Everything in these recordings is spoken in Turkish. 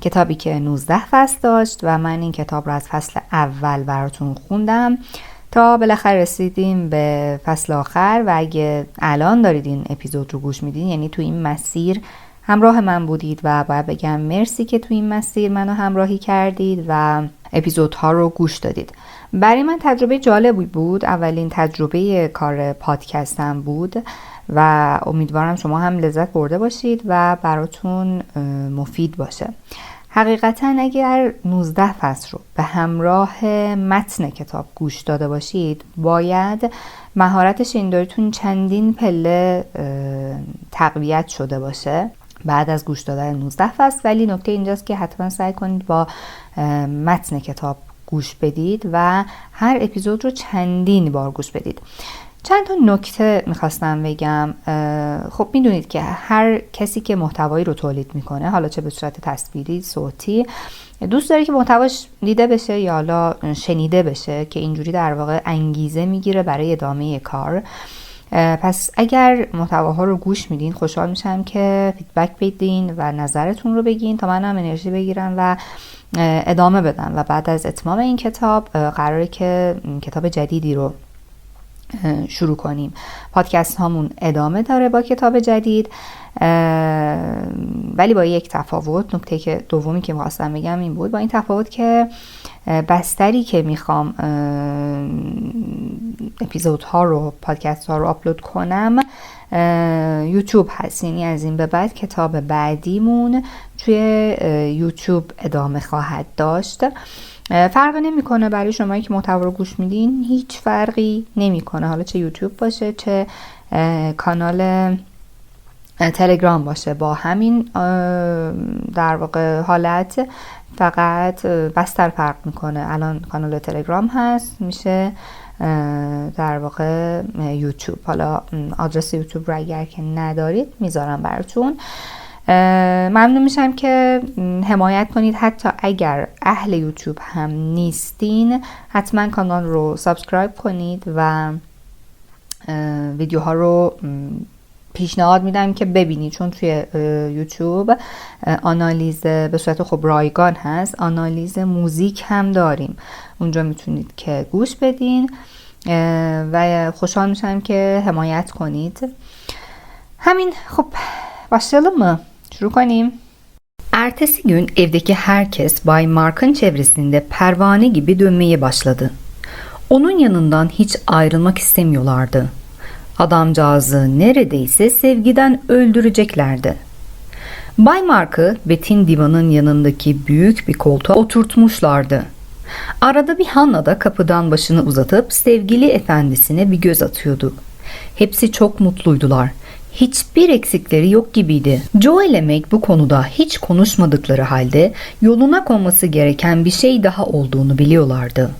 کتابی که 19 فصل داشت و من این کتاب رو از فصل اول براتون خوندم. تا بالاخره رسیدیم به فصل آخر و اگه الان دارید این اپیزود رو گوش میدین یعنی تو این مسیر همراه من بودید و باید بگم مرسی که تو این مسیر منو همراهی کردید و اپیزودها رو گوش دادید. برای من تجربه جالبی بود. اولین تجربه کار پادکستم بود. و امیدوارم شما هم لذت برده باشید و براتون مفید باشه. حقیقتا اگر 19 فصل رو به همراه متن کتاب گوش داده باشید باید مهارت شنیداریتون چندین پله تقویت شده باشه بعد از گوش دادن 19 فصل. ولی نکته اینجاست که حتما سعی کنید با متن کتاب گوش بدید و هر اپیزود رو چندین بار گوش بدید. چند تا نکته می‌خواستم بگم خب می‌دونید که هر کسی که محتوایی رو تولید می‌کنه حالا چه به صورت تصویری صوتی دوست داره که محتواش دیده بشه یا حالا شنیده بشه که اینجوری در واقع انگیزه می‌گیره برای ادامه کار. پس اگر محتواها رو گوش میدین خوشحال میشم که فیدبک بدین و نظرتون رو بگین تا منم انرژی بگیرم و ادامه بدم و بعد از اتمام این کتاب قراره که کتاب جدیدی رو شروع کنیم. پادکست هامون ادامه داره با کتاب جدید ولی با یک تفاوت نکته که دومی که می‌خواستم بگم این بود با این تفاوت که بستری که می‌خوام اپیزودها رو پادکست ها رو آپلود کنم یوتیوب هست. یعنی از این به بعد کتاب بعدیمون توی یوتیوب ادامه خواهد داشت. فرق نمی‌کنه برای شما که محتوا رو گوش میدین. هیچ فرقی نمی‌کنه. حالا چه یوتیوب باشه چه کانال تلگرام باشه. با همین در واقع حالت فقط بستر فرق می‌کنه. الان کانال تلگرام هست میشه در واقع یوتیوب. حالا آدرس یوتیوب رو اگر که ندارید می‌ذارم براتون. ممنون میشم که حمایت کنید. حتی اگر اهل یوتیوب هم نیستین حتما کانال رو سابسکرایب کنید و ویدیوها رو پیشنهاد میدم که ببینید. چون توی یوتیوب آنالیز به صورت خب رایگان هست آنالیز موزیک هم داریم. اونجا می‌تونید که گوش بدین. و خوشحال میشم که حمایت کنید. همین خب başlayalım mı? Şunu konayım. Ertesi gün evdeki herkes Bay Mark'ın çevresinde pervane gibi dönmeye başladı. Onun yanından hiç ayrılmak istemiyorlardı. Adamcağızı neredeyse sevgiden öldüreceklerdi. Bay Mark'ı Betin divanın yanındaki büyük bir koltuğa oturtmuşlardı. Arada bir Hanna da kapıdan başını uzatıp sevgili efendisine bir göz atıyordu. Hepsi çok mutluydular. Hiçbir eksikleri yok gibiydi. Joe ile Meg bu konuda hiç konuşmadıkları halde yoluna konması gereken bir şey daha olduğunu biliyorlardı.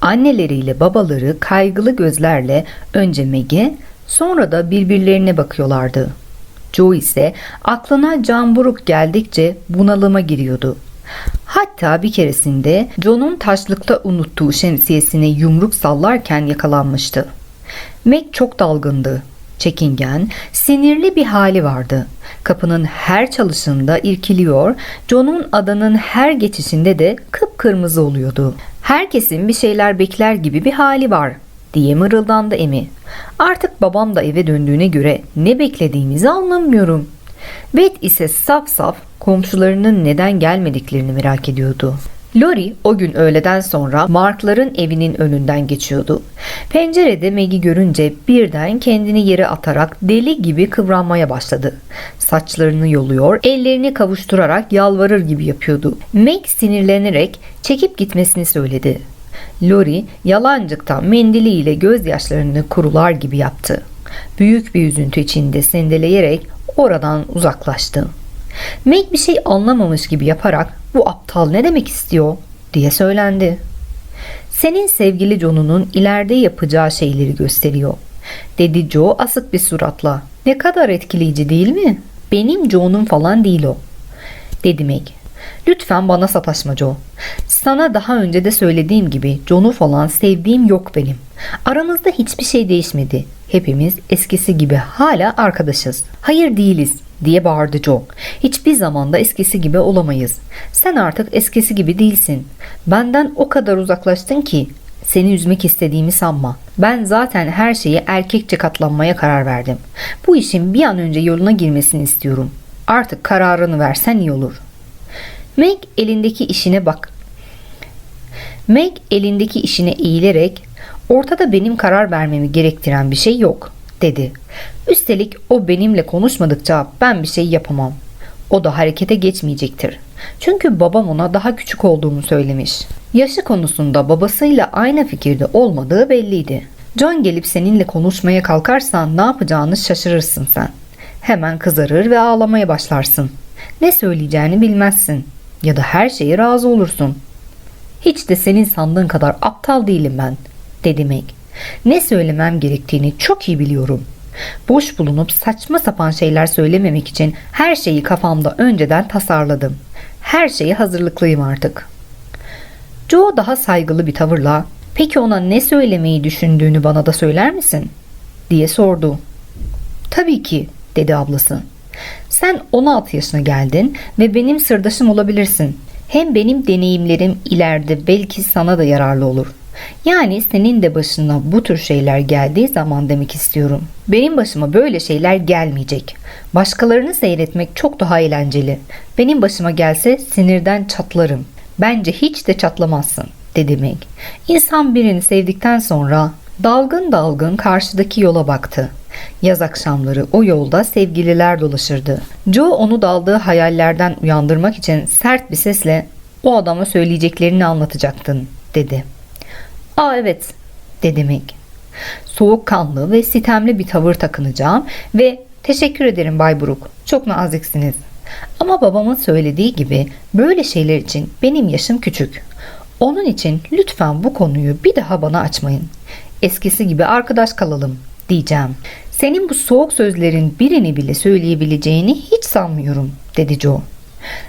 Anneleriyle babaları kaygılı gözlerle önce Meg'e sonra da birbirlerine bakıyorlardı. Joe ise aklına can buruk geldikçe bunalıma giriyordu. Hatta bir keresinde John'un taşlıkta unuttuğu şemsiyesine yumruk sallarken yakalanmıştı. Meg çok dalgındı. Çekingen, sinirli bir hali vardı. Kapının her çalışında irkiliyor, John'un adanın her geçişinde de kıpkırmızı oluyordu. Herkesin bir şeyler bekler gibi bir hali var diye mırıldandı Emi. Artık babam da eve döndüğüne göre ne beklediğimizi anlamıyorum. Beth ise saf saf komşularının neden gelmediklerini merak ediyordu. Lori o gün öğleden sonra Mark'ların evinin önünden geçiyordu. Pencerede Meg'i görünce birden kendini yere atarak deli gibi kıvranmaya başladı. Saçlarını yoluyor, ellerini kavuşturarak yalvarır gibi yapıyordu. Meg sinirlenerek çekip gitmesini söyledi. Lori yalancıktan mendiliyle gözyaşlarını kurular gibi yaptı. Büyük bir üzüntü içinde sendeleyerek oradan uzaklaştı. Meg bir şey anlamamış gibi yaparak bu aptal ne demek istiyor diye söylendi. Senin sevgili John'unun ileride yapacağı şeyleri gösteriyor. Dedi Joe asık bir suratla. Ne kadar etkileyici değil mi? Benim Joe'nun falan değil o. Dedi Meg. Lütfen bana sataşma Joe. Sana daha önce de söylediğim gibi John'u falan sevdiğim yok benim. Aramızda hiçbir şey değişmedi. Hepimiz eskisi gibi hala arkadaşız. Hayır değiliz diye bağırdı Joe. Hiçbir zamanda eskisi gibi olamayız. Sen artık eskisi gibi değilsin. Benden o kadar uzaklaştın ki seni üzmek istediğimi sanma. Ben zaten her şeyi erkekçe katlanmaya karar verdim. Bu işin bir an önce yoluna girmesini istiyorum. Artık kararını versen iyi olur. Meg elindeki işine bak. Meg elindeki işine eğilerek ortada benim karar vermemi gerektiren bir şey yok dedi. Üstelik o benimle konuşmadıkça ben bir şey yapamam. O da harekete geçmeyecektir. Çünkü babam ona daha küçük olduğumu söylemiş. Yaşı konusunda babasıyla aynı fikirde olmadığı belliydi. John gelip seninle konuşmaya kalkarsan ne yapacağını şaşırırsın sen. Hemen kızarır ve ağlamaya başlarsın. Ne söyleyeceğini bilmezsin. Ya da her şeye razı olursun. Hiç de senin sandığın kadar aptal değilim ben, dedi Meg. Ne söylemem gerektiğini çok iyi biliyorum. Boş bulunup saçma sapan şeyler söylememek için her şeyi kafamda önceden tasarladım. Her şeye hazırlıklıyım artık. Joe daha saygılı bir tavırla "Peki ona ne söylemeyi düşündüğünü bana da söyler misin?" diye sordu. "Tabii ki." dedi ablası. "Sen 16 yaşına geldin ve benim sırdaşım olabilirsin. Hem benim deneyimlerim ileride belki sana da yararlı olur. Yani senin de başına bu tür şeyler geldiği zaman demek istiyorum. Benim başıma böyle şeyler gelmeyecek. Başkalarını seyretmek çok daha eğlenceli. Benim başıma gelse sinirden çatlarım. Bence hiç de çatlamazsın, dedi Meg. İnsan birini sevdikten sonra dalgın dalgın karşıdaki yola baktı. Yaz akşamları o yolda sevgililer dolaşırdı. Joe onu daldığı hayallerden uyandırmak için sert bir sesle o adama söyleyeceklerini anlatacaktın, dedi. Aa evet dedi Meg. Soğukkanlı ve sitemli bir tavır takınacağım ve teşekkür ederim Bay Brook. Çok naziksiniz. Ama babamın söylediği gibi böyle şeyler için benim yaşım küçük. Onun için lütfen bu konuyu bir daha bana açmayın. Eskisi gibi arkadaş kalalım diyeceğim. Senin bu soğuk sözlerin birini bile söyleyebileceğini hiç sanmıyorum dedi Joe.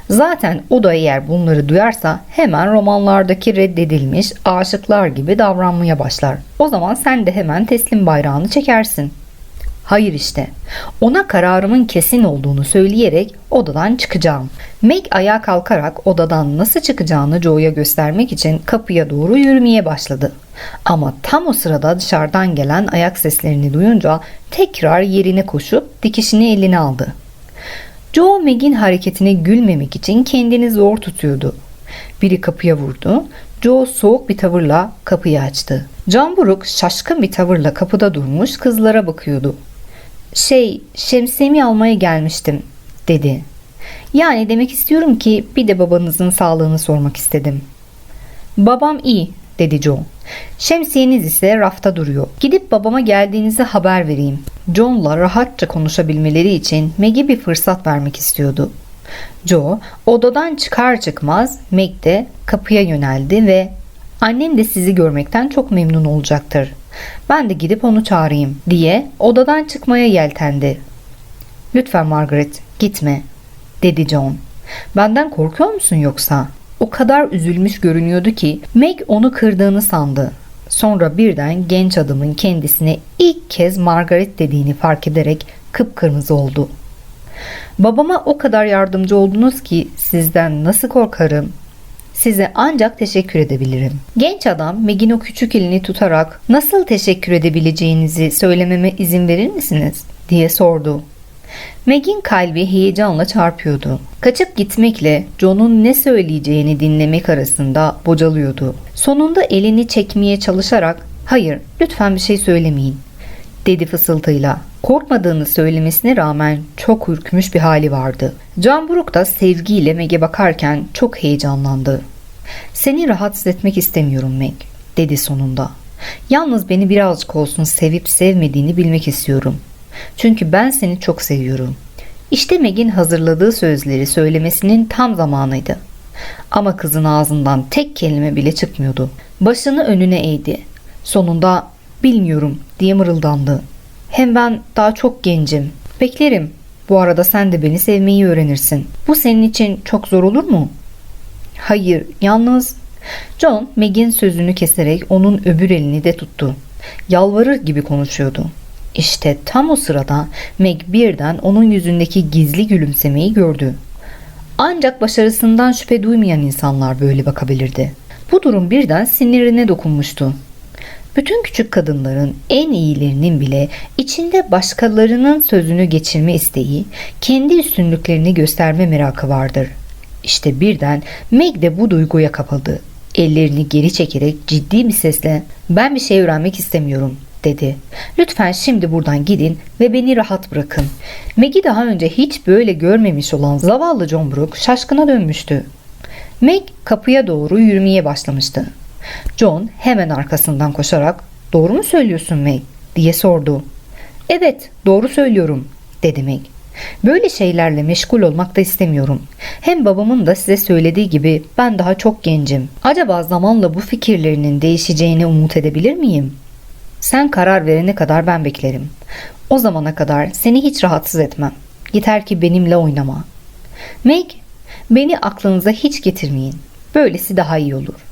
Zaten o da eğer bunları duyarsa hemen romanlardaki reddedilmiş aşıklar gibi davranmaya başlar. O zaman sen de hemen teslim bayrağını çekersin. Hayır işte. Ona kararımın kesin olduğunu söyleyerek odadan çıkacağım. Meg ayağa kalkarak odadan nasıl çıkacağını Joe'ya göstermek için kapıya doğru yürümeye başladı. Ama tam o sırada dışarıdan gelen ayak seslerini duyunca tekrar yerine koşup dikişini eline aldı. Joe Meg'in hareketine gülmemek için kendini zor tutuyordu. Biri kapıya vurdu. Joe soğuk bir tavırla kapıyı açtı. Can Buruk şaşkın bir tavırla kapıda durmuş kızlara bakıyordu. Şey, şemsiyemi almaya gelmiştim, dedi. Yani demek istiyorum ki bir de babanızın sağlığını sormak istedim. Babam iyi, dedi Joe. Şemsiyeniz ise rafta duruyor. Gidip babama geldiğinizi haber vereyim. John'la rahatça konuşabilmeleri için Meg'e bir fırsat vermek istiyordu. Joe odadan çıkar çıkmaz Meg de kapıya yöneldi ve annem de sizi görmekten çok memnun olacaktır. Ben de gidip onu çağırayım diye odadan çıkmaya yeltendi. Lütfen Margaret gitme dedi John. Benden korkuyor musun yoksa? O kadar üzülmüş görünüyordu ki Meg onu kırdığını sandı. Sonra birden genç adamın kendisine ilk kez Margaret dediğini fark ederek kıpkırmızı oldu. Babama o kadar yardımcı oldunuz ki sizden nasıl korkarım? Size ancak teşekkür edebilirim. Genç adam Meg'in o küçük elini tutarak nasıl teşekkür edebileceğinizi söylememe izin verir misiniz? diye sordu. Meg'in kalbi heyecanla çarpıyordu. Kaçıp gitmekle John'un ne söyleyeceğini dinlemek arasında bocalıyordu. Sonunda elini çekmeye çalışarak "Hayır, lütfen bir şey söylemeyin." dedi fısıltıyla. Korkmadığını söylemesine rağmen çok ürkmüş bir hali vardı. Can Buruk da sevgiyle Meg'e bakarken çok heyecanlandı. Seni rahatsız etmek istemiyorum Meg, dedi sonunda. Yalnız beni birazcık olsun sevip sevmediğini bilmek istiyorum. Çünkü ben seni çok seviyorum. İşte Meg'in hazırladığı sözleri söylemesinin tam zamanıydı. Ama kızın ağzından tek kelime bile çıkmıyordu. Başını önüne eğdi. Sonunda bilmiyorum diye mırıldandı. Hem ben daha çok gencim. Beklerim. Bu arada sen de beni sevmeyi öğrenirsin. Bu senin için çok zor olur mu? Hayır, yalnız John Meg'in sözünü keserek onun öbür elini de tuttu. Yalvarır gibi konuşuyordu. İşte tam o sırada Meg birden onun yüzündeki gizli gülümsemeyi gördü. Ancak başarısından şüphe duymayan insanlar böyle bakabilirdi. Bu durum birden sinirine dokunmuştu. Bütün küçük kadınların en iyilerinin bile içinde başkalarının sözünü geçirme isteği, kendi üstünlüklerini gösterme merakı vardır. İşte birden Meg de bu duyguya kapıldı. Ellerini geri çekerek ciddi bir sesle "Ben bir şey öğrenmek istemiyorum." Dedi. Lütfen şimdi buradan gidin ve beni rahat bırakın. Meg'i daha önce hiç böyle görmemiş olan zavallı John Brooke şaşkına dönmüştü. Meg kapıya doğru yürümeye başlamıştı. John hemen arkasından koşarak "Doğru mu söylüyorsun Meg?" diye sordu. "Evet, doğru söylüyorum." dedi Meg. Böyle şeylerle meşgul olmak da istemiyorum. Hem babamın da size söylediği gibi ben daha çok gencim. Acaba zamanla bu fikirlerinin değişeceğini umut edebilir miyim? Sen karar verene kadar ben beklerim. O zamana kadar seni hiç rahatsız etmem. Yeter ki benimle oynama. Meg, beni aklınıza hiç getirmeyin. Böylesi daha iyi olur.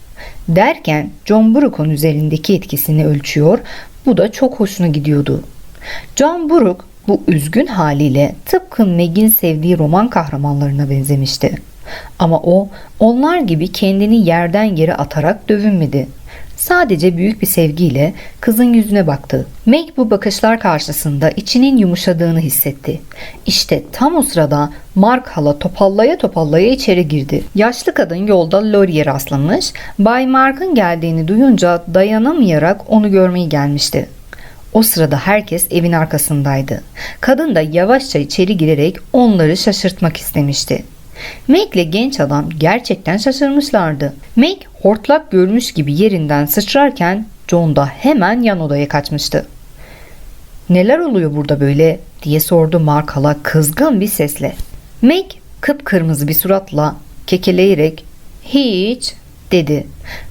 Derken John Brooke'un üzerindeki etkisini ölçüyor. Bu da çok hoşuna gidiyordu. John Brooke bu üzgün haliyle tıpkı Meg'in sevdiği roman kahramanlarına benzemişti. Ama o onlar gibi kendini yerden yere atarak dövünmedi. Sadece büyük bir sevgiyle kızın yüzüne baktı. Meg bu bakışlar karşısında içinin yumuşadığını hissetti. İşte tam o sırada Mark hala topallaya topallaya içeri girdi. Yaşlı kadın yolda Laurie'ye rastlamış. Bay Mark'ın geldiğini duyunca dayanamayarak onu görmeyi gelmişti. O sırada herkes evin arkasındaydı. Kadın da yavaşça içeri girerek onları şaşırtmak istemişti. Meg ile genç adam gerçekten şaşırmışlardı. Meg hortlak görmüş gibi yerinden sıçrarken John da hemen yan odaya kaçmıştı. Neler oluyor burada böyle diye sordu Mark hala kızgın bir sesle. Meg kıpkırmızı bir suratla kekeleyerek hiç dedi.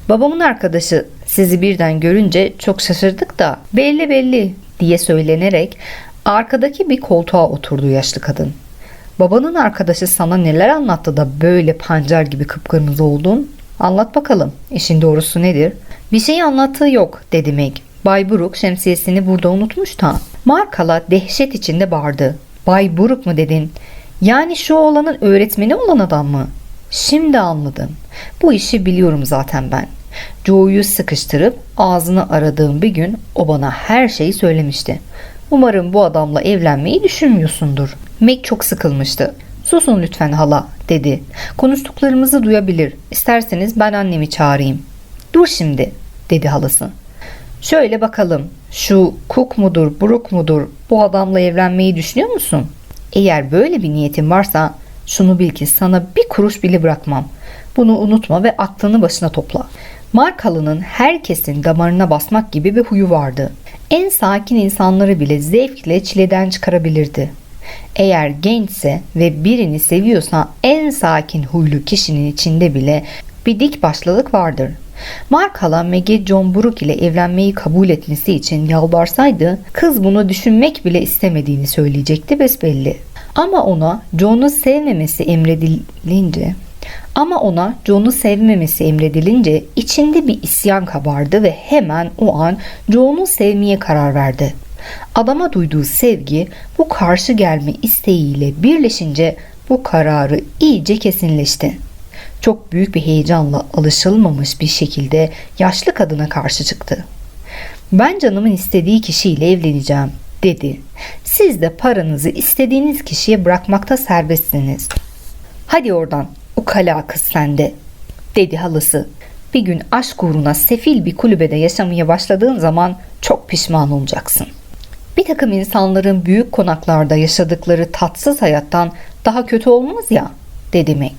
Babamın arkadaşı sizi birden görünce çok şaşırdık da belli belli diye söylenerek arkadaki bir koltuğa oturdu yaşlı kadın. Babanın arkadaşı sana neler anlattı da böyle pancar gibi kıpkırmızı oldun? Anlat bakalım. İşin doğrusu nedir? Bir şey anlattığı yok dedi Meg. Bay Buruk şemsiyesini burada unutmuş da. Markala dehşet içinde bağırdı. Bay Buruk mu dedin? Yani şu oğlanın öğretmeni olan adam mı? Şimdi anladım. Bu işi biliyorum zaten ben. Joe'yu sıkıştırıp ağzını aradığım bir gün o bana her şeyi söylemişti. Umarım bu adamla evlenmeyi düşünmüyorsundur. Meg çok sıkılmıştı. Susun lütfen hala dedi. Konuştuklarımızı duyabilir. İsterseniz ben annemi çağırayım. Dur şimdi dedi halası. Şöyle bakalım. Şu Cook mudur, Brook mudur bu adamla evlenmeyi düşünüyor musun? Eğer böyle bir niyetin varsa şunu bil ki sana bir kuruş bile bırakmam. Bunu unutma ve aklını başına topla. Markalı'nın herkesin damarına basmak gibi bir huyu vardı. En sakin insanları bile zevkle çileden çıkarabilirdi. Eğer gençse ve birini seviyorsa en sakin huylu kişinin içinde bile bir dik başlılık vardır. Mark hala Maggie John Brooke ile evlenmeyi kabul etmesi için yalvarsaydı kız bunu düşünmek bile istemediğini söyleyecekti besbelli. Ama ona John'u sevmemesi emredilince ama ona John'u sevmemesi emredilince içinde bir isyan kabardı ve hemen o an John'u sevmeye karar verdi. Adama duyduğu sevgi bu karşı gelme isteğiyle birleşince bu kararı iyice kesinleşti. Çok büyük bir heyecanla alışılmamış bir şekilde yaşlı kadına karşı çıktı. Ben canımın istediği kişiyle evleneceğim dedi. Siz de paranızı istediğiniz kişiye bırakmakta serbestsiniz. Hadi oradan ukala kız sende dedi halası. Bir gün aşk uğruna sefil bir kulübede yaşamaya başladığın zaman çok pişman olacaksın. Bir takım insanların büyük konaklarda yaşadıkları tatsız hayattan daha kötü olmaz ya dedi Meg.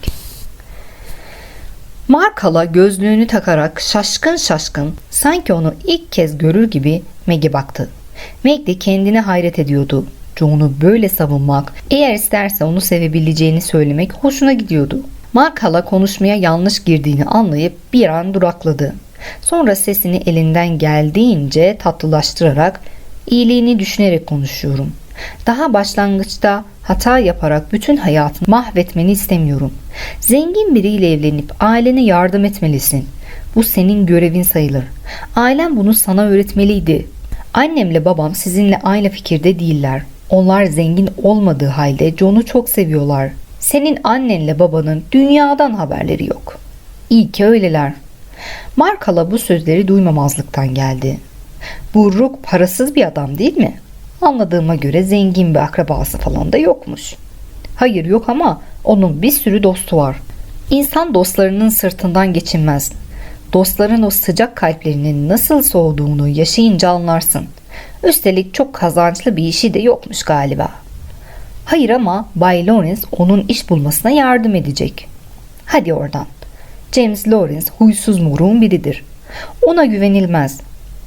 Markala gözlüğünü takarak şaşkın şaşkın sanki onu ilk kez görür gibi Meg'e baktı. Meg de kendine hayret ediyordu. John'u böyle savunmak, eğer isterse onu sevebileceğini söylemek hoşuna gidiyordu. Mark hala konuşmaya yanlış girdiğini anlayıp bir an durakladı. Sonra sesini elinden geldiğince tatlılaştırarak iyiliğini düşünerek konuşuyorum. Daha başlangıçta hata yaparak bütün hayatını mahvetmeni istemiyorum. Zengin biriyle evlenip ailene yardım etmelisin. Bu senin görevin sayılır. Ailen bunu sana öğretmeliydi. Annemle babam sizinle aynı fikirde değiller. Onlar zengin olmadığı halde John'u çok seviyorlar. Senin annenle babanın dünyadan haberleri yok. İyi ki öyleler. Markala bu sözleri duymamazlıktan geldi. Bu Rook parasız bir adam değil mi? Anladığıma göre zengin bir akrabası falan da yokmuş. Hayır yok ama onun bir sürü dostu var. İnsan dostlarının sırtından geçinmez. Dostların o sıcak kalplerinin nasıl soğuduğunu yaşayınca anlarsın. Üstelik çok kazançlı bir işi de yokmuş galiba. Hayır ama Bay Lawrence onun iş bulmasına yardım edecek. Hadi oradan. James Lawrence huysuz moruğun biridir. Ona güvenilmez.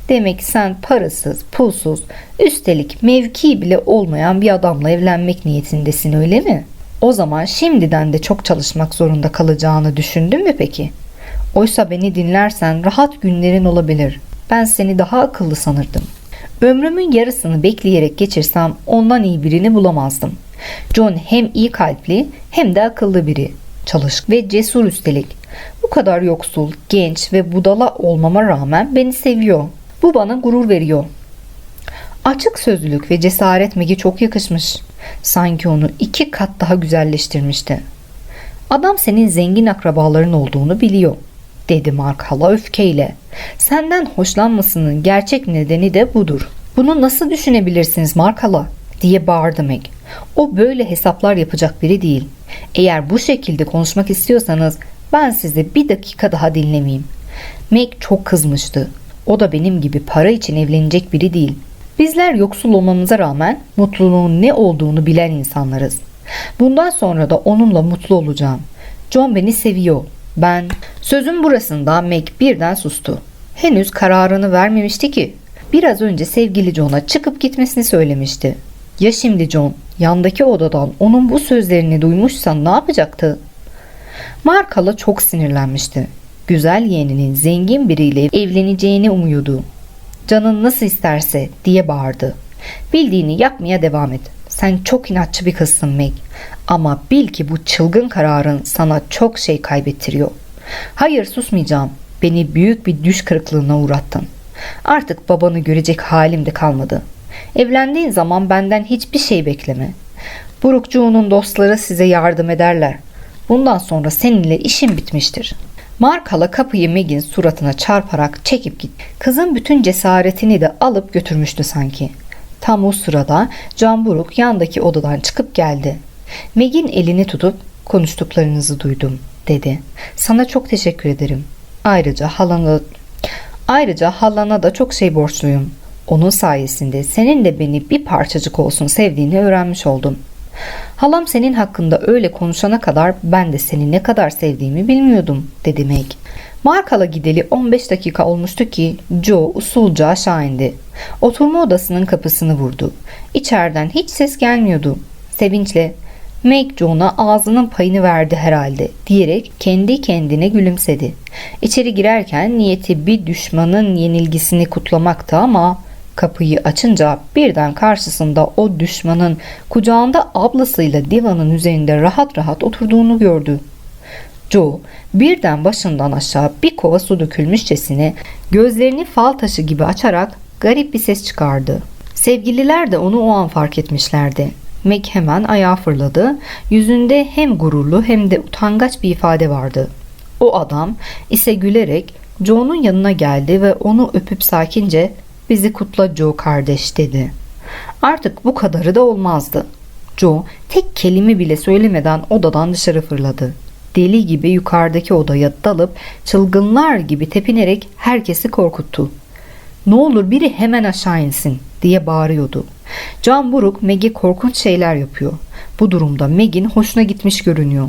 Demek sen parasız, pulsuz, üstelik mevki bile olmayan bir adamla evlenmek niyetindesin öyle mi? O zaman şimdiden de çok çalışmak zorunda kalacağını düşündün mü peki? Oysa beni dinlersen rahat günlerin olabilir. Ben seni daha akıllı sanırdım. Ömrümün yarısını bekleyerek geçirsem ondan iyi birini bulamazdım. John hem iyi kalpli hem de akıllı biri. Çalışık ve cesur üstelik. Bu kadar yoksul, genç ve budala olmama rağmen beni seviyor. Bu bana gurur veriyor. Açık sözlülük ve cesaret Meg'e çok yakışmış. Sanki onu iki kat daha güzelleştirmişti. Adam senin zengin akrabaların olduğunu biliyor, dedi Mark hala öfkeyle. Senden hoşlanmasının gerçek nedeni de budur. Bunu nasıl düşünebilirsiniz Mark hala? diye bağırdı Meg. O böyle hesaplar yapacak biri değil. Eğer bu şekilde konuşmak istiyorsanız ben sizi bir dakika daha dinlemeyeyim. Meg çok kızmıştı. O da benim gibi para için evlenecek biri değil. Bizler yoksul olmamıza rağmen mutluluğun ne olduğunu bilen insanlarız. Bundan sonra da onunla mutlu olacağım. John beni seviyor. Ben... Sözün burasında Meg birden sustu. Henüz kararını vermemişti ki. Biraz önce sevgili John'a çıkıp gitmesini söylemişti. Ya şimdi John yandaki odadan onun bu sözlerini duymuşsa ne yapacaktı? Markala çok sinirlenmişti. Güzel yeğeninin zengin biriyle evleneceğini umuyordu. Canın nasıl isterse diye bağırdı. Bildiğini yapmaya devam et. Sen çok inatçı bir kızsın Meg. Ama bil ki bu çılgın kararın sana çok şey kaybettiriyor. Hayır susmayacağım. Beni büyük bir düş kırıklığına uğrattın. Artık babanı görecek halim de kalmadı. Evlendiğin zaman benden hiçbir şey bekleme. Burukcuğunun dostları size yardım ederler. Bundan sonra seninle işim bitmiştir. Markala kapıyı Meg'in suratına çarparak çekip git. Kızın bütün cesaretini de alıp götürmüştü sanki. Tam o sırada Can Buruk yandaki odadan çıkıp geldi. Meg'in elini tutup konuştuklarınızı duydum dedi. Sana çok teşekkür ederim. Ayrıca halana ayrıca halana da çok şey borçluyum. Onun sayesinde senin de beni bir parçacık olsun sevdiğini öğrenmiş oldum. Halam senin hakkında öyle konuşana kadar ben de seni ne kadar sevdiğimi bilmiyordum dedi Meg. Markala gideli 15 dakika olmuştu ki Joe usulca aşağı indi. Oturma odasının kapısını vurdu. İçeriden hiç ses gelmiyordu. Sevinçle Meg John'a ağzının payını verdi herhalde diyerek kendi kendine gülümsedi. İçeri girerken niyeti bir düşmanın yenilgisini kutlamaktı ama Kapıyı açınca birden karşısında o düşmanın kucağında ablasıyla divanın üzerinde rahat rahat oturduğunu gördü. Joe birden başından aşağı bir kova su dökülmüşçesine gözlerini fal taşı gibi açarak garip bir ses çıkardı. Sevgililer de onu o an fark etmişlerdi. Meg hemen ayağa fırladı. Yüzünde hem gururlu hem de utangaç bir ifade vardı. O adam ise gülerek Joe'nun yanına geldi ve onu öpüp sakince Bizi kutla Joe kardeş dedi. Artık bu kadarı da olmazdı. Joe tek kelime bile söylemeden odadan dışarı fırladı. Deli gibi yukarıdaki odaya dalıp çılgınlar gibi tepinerek herkesi korkuttu. Ne olur biri hemen aşağı insin diye bağırıyordu. Can Buruk Meg'e korkunç şeyler yapıyor. Bu durumda Meg'in hoşuna gitmiş görünüyor.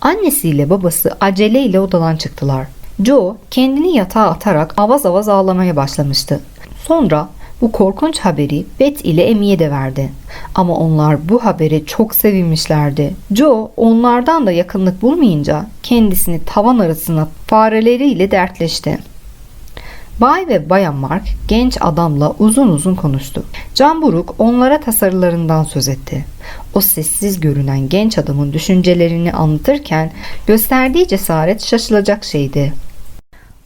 Annesiyle babası aceleyle odadan çıktılar. Joe kendini yatağa atarak avaz avaz ağlamaya başlamıştı. Sonra bu korkunç haberi Bet ile Emi'ye de verdi. Ama onlar bu habere çok sevinmişlerdi. Joe onlardan da yakınlık bulmayınca kendisini tavan arasına fareleriyle dertleşti. Bay ve Bayan Mark genç adamla uzun uzun konuştu. Can Buruk onlara tasarılarından söz etti. O sessiz görünen genç adamın düşüncelerini anlatırken gösterdiği cesaret şaşılacak şeydi.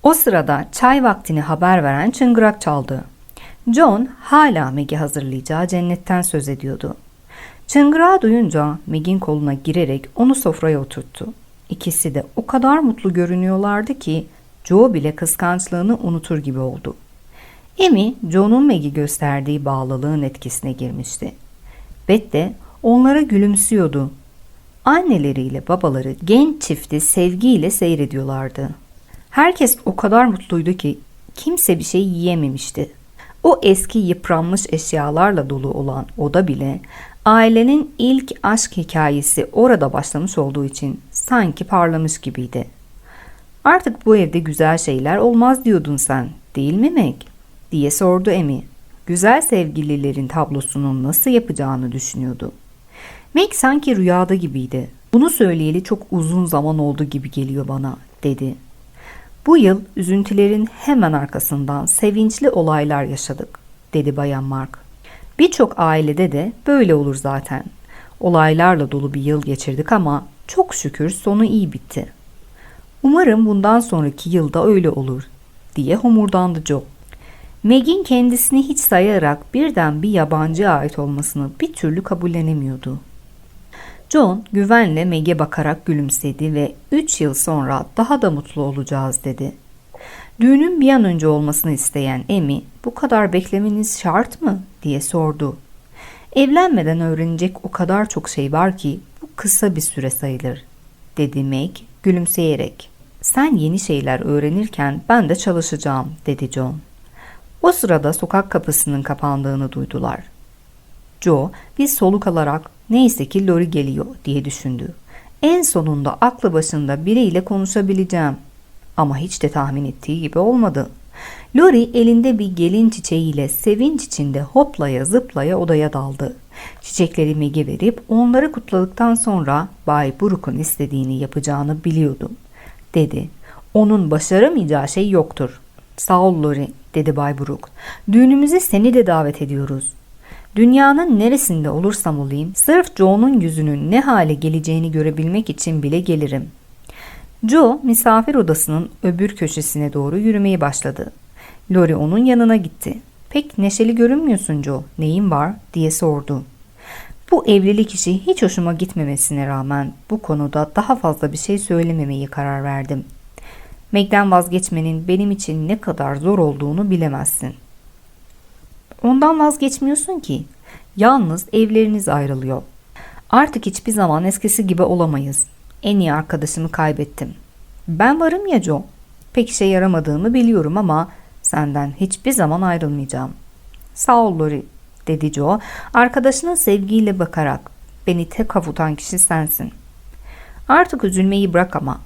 O sırada çay vaktini haber veren çıngırak çaldı. John hala Meg'i hazırlayacağı cennetten söz ediyordu. Çıngırağı duyunca Meg'in koluna girerek onu sofraya oturttu. İkisi de o kadar mutlu görünüyorlardı ki Joe bile kıskançlığını unutur gibi oldu. Amy, John'un Meg'i gösterdiği bağlılığın etkisine girmişti. Beth de onlara gülümsüyordu. Anneleriyle babaları genç çifti sevgiyle seyrediyorlardı. Herkes o kadar mutluydu ki kimse bir şey yiyememişti. O eski yıpranmış eşyalarla dolu olan oda bile ailenin ilk aşk hikayesi orada başlamış olduğu için sanki parlamış gibiydi. Artık bu evde güzel şeyler olmaz diyordun sen, değil mi Meg? diye sordu Emi. Güzel sevgililerin tablosunu nasıl yapacağını düşünüyordu. Meg sanki rüyada gibiydi. Bunu söyleyeli çok uzun zaman oldu gibi geliyor bana, dedi. Bu yıl üzüntülerin hemen arkasından sevinçli olaylar yaşadık, dedi Bayan Mark. Birçok ailede de böyle olur zaten. Olaylarla dolu bir yıl geçirdik ama çok şükür sonu iyi bitti. Umarım bundan sonraki yılda öyle olur, diye homurdandı Joe. Meg'in kendisini hiç sayarak birden bir yabancıya ait olmasını bir türlü kabullenemiyordu. John güvenle Meg'e bakarak gülümsedi ve 3 yıl sonra daha da mutlu olacağız dedi. Düğünün bir an önce olmasını isteyen Emi, bu kadar beklemeniz şart mı diye sordu. Evlenmeden öğrenecek o kadar çok şey var ki bu kısa bir süre sayılır, dedi Meg gülümseyerek. Sen yeni şeyler öğrenirken ben de çalışacağım, dedi John. O sırada sokak kapısının kapandığını duydular. Joe bir soluk alarak neyse ki Lori geliyor diye düşündü. En sonunda aklı başında biriyle konuşabileceğim. Ama hiç de tahmin ettiği gibi olmadı. Lori elinde bir gelin çiçeğiyle sevinç içinde hoplaya zıplaya odaya daldı. Çiçekleri Meg'e onları kutladıktan sonra Bay Brooke'un istediğini yapacağını biliyordum, dedi. Onun başaramayacağı şey yoktur. Sağ ol Lori, dedi Bay Brooke. Düğünümüze seni de davet ediyoruz. Dünyanın neresinde olursam olayım, sırf Joe'nun yüzünün ne hale geleceğini görebilmek için bile gelirim. Joe misafir odasının öbür köşesine doğru yürümeye başladı. Lori onun yanına gitti. Pek neşeli görünmüyorsun Joe, neyin var diye sordu. Bu evlilik işi hiç hoşuma gitmemesine rağmen bu konuda daha fazla bir şey söylememeyi karar verdim. Meg'den vazgeçmenin benim için ne kadar zor olduğunu bilemezsin. Ondan vazgeçmiyorsun ki. Yalnız evleriniz ayrılıyor. Artık hiçbir zaman eskisi gibi olamayız. En iyi arkadaşımı kaybettim. Ben varım ya Joe. Pek işe yaramadığımı biliyorum ama senden hiçbir zaman ayrılmayacağım. Sağ ol Lori, dedi Joe arkadaşına sevgiyle bakarak. Beni tek avutan kişi sensin. Artık üzülmeyi bırak ama.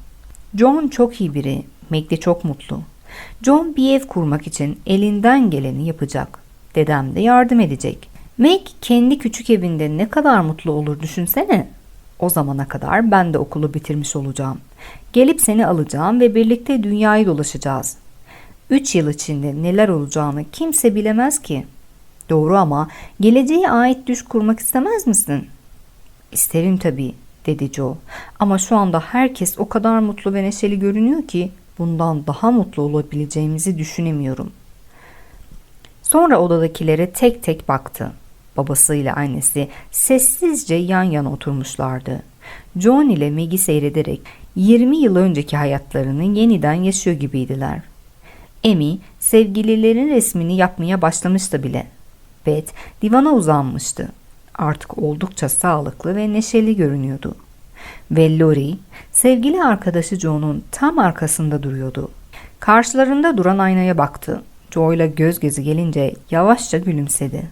John çok iyi biri, Meg de çok mutlu. John bir ev kurmak için elinden geleni yapacak. Dedem de yardım edecek. Meg kendi küçük evinde ne kadar mutlu olur düşünsene. O zamana kadar ben de okulu bitirmiş olacağım. Gelip seni alacağım ve birlikte dünyayı dolaşacağız. Üç yıl içinde neler olacağını kimse bilemez ki. Doğru ama geleceğe ait düş kurmak istemez misin? İsterim tabii, dedi Joe. Ama şu anda herkes o kadar mutlu ve neşeli görünüyor ki bundan daha mutlu olabileceğimizi düşünemiyorum. Sonra odadakilere tek tek baktı. Babasıyla annesi sessizce yan yana oturmuşlardı. John ile Maggie seyrederek 20 yıl önceki hayatlarını yeniden yaşıyor gibiydiler. Amy sevgililerin resmini yapmaya başlamıştı bile. Beth divana uzanmıştı. Artık oldukça sağlıklı ve neşeli görünüyordu. Ve Lori sevgili arkadaşı John'un tam arkasında duruyordu. Karşılarında duran aynaya baktı. Joe ile göz gözü gelince yavaşça gülümsedi.